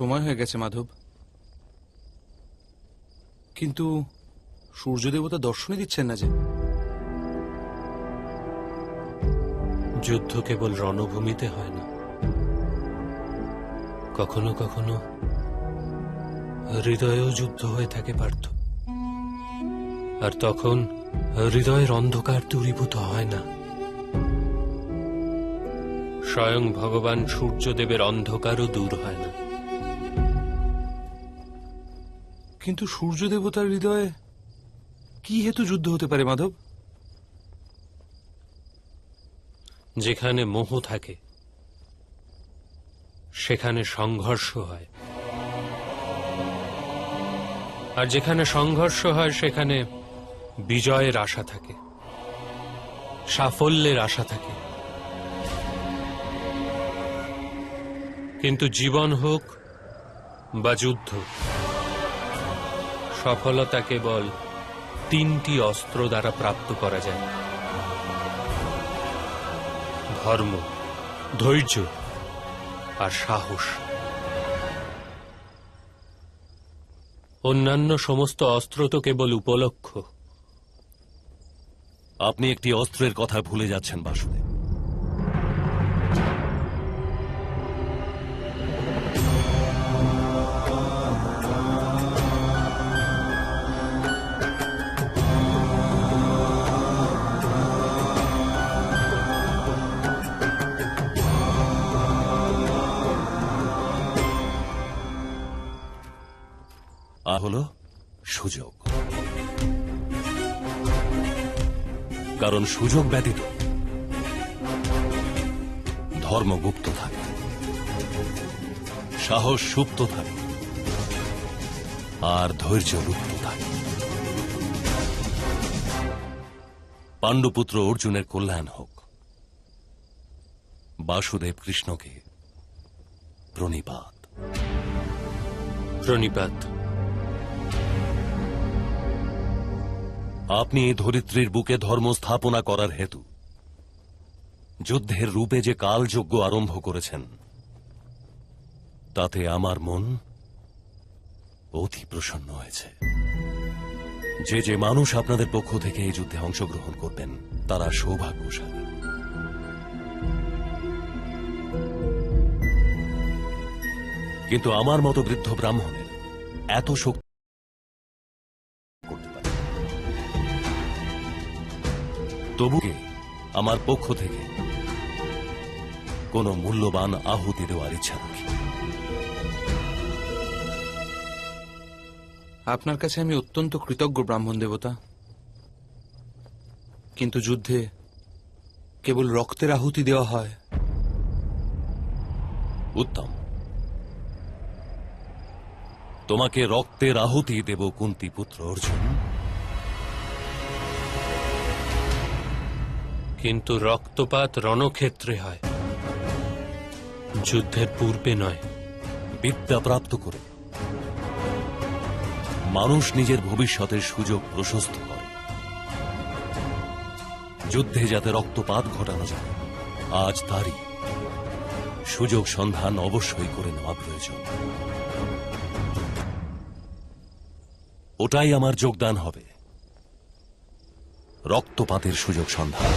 সময় হয়ে গেছে, মাধব। কিন্তু সূর্য দেবতা দর্শনই দিচ্ছেন না যে। যুদ্ধ কেবল রণভূমিতে হয় না। কখনো কখনো হৃদয়েও যুদ্ধ হয়ে থাকে পার্থ। আর তখন হৃদয়ের অন্ধকার দূরীভূত হয় না। স্বয়ং ভগবান সূর্যদেবের অন্ধকারও দূর হয় না। কিন্তু সূর্য দেবতার হৃদয়ে কি হেতু যুদ্ধ হতে পারে, মাধব? যেখানে মোহ থাকে, সেখানে সংঘর্ষ হয়। আর যেখানে সংঘর্ষ হয়, সেখানে বিজয়ের আশা থাকে, সাফল্যের আশা থাকে। কিন্তু জীবন হোক বা যুদ্ধ সফলতা কেবল তিনটি অস্ত্র দ্বারা প্রাপ্ত করা যায়। ধর্ম, ধৈর্য আর সাহস। অন্যান্য সমস্ত অস্ত্র তো কেবল উপলক্ষ। আপনি একটি অস্ত্রের কথা ভুলে যাচ্ছেন, বাসুদেব। আ হলো সুযোগ। কারণ সুযোগ ব্যতীত ধর্ম গুপ্ত থাকে। সাহস সুপ্ত থাকে। আর ধৈর্য লুপ্ত থাকে। পাণ্ডুপুত্র অর্জুনের কল্যাণ হোক। বাসুদেব কৃষ্ণকে প্রণিপাত। প্রণিপাত। আপনি এই ধরিত্রীর বুকে ধর্ম স্থাপনা করার হেতু। যুদ্ধের রূপে যে কালযজ্ঞ আরম্ভ করেছেন, তাতে আমার মন অতি প্রসন্ন হয়েছে। যে যে মানুষ আপনাদের পক্ষ থেকে এই যুদ্ধে অংশগ্রহণ করবেন, তারা সৌভাগ্যশালী। কিন্তু আমার মতো বৃদ্ধ ব্রাহ্মণের এত শক্তি তবুকে আমার পক্ষ থেকে কোনো মূল্যবান আহুতি দেওয়ার ইচ্ছা রাখি। আপনার কাছে আমি অত্যন্ত কৃতজ্ঞ ব্রাহ্মণ দেবতা। কিন্তু যুদ্ধে কেবল রক্তের আহুতি দেওয়া হয়। উত্তম। তোমাকে রক্তের আহুতি দেব কুন্তি পুত্র অর্জুন। কিন্তু রক্তপাত রণক্ষেত্রে হয়। যুদ্ধের পূর্বে নয়, বিদ্যা প্রাপ্ত করে। মানুষ নিজের ভবিষ্যতের সুযোগ প্রশস্ত করে। যুদ্ধে যাতে রক্তপাত ঘটানো যায়, আজ তারই সুযোগ সন্ধান অবশ্যই করে নেওয়া প্রয়োজন। ওটাই আমার যোগদান হবে। রক্তপাতের সুযোগ সন্ধান।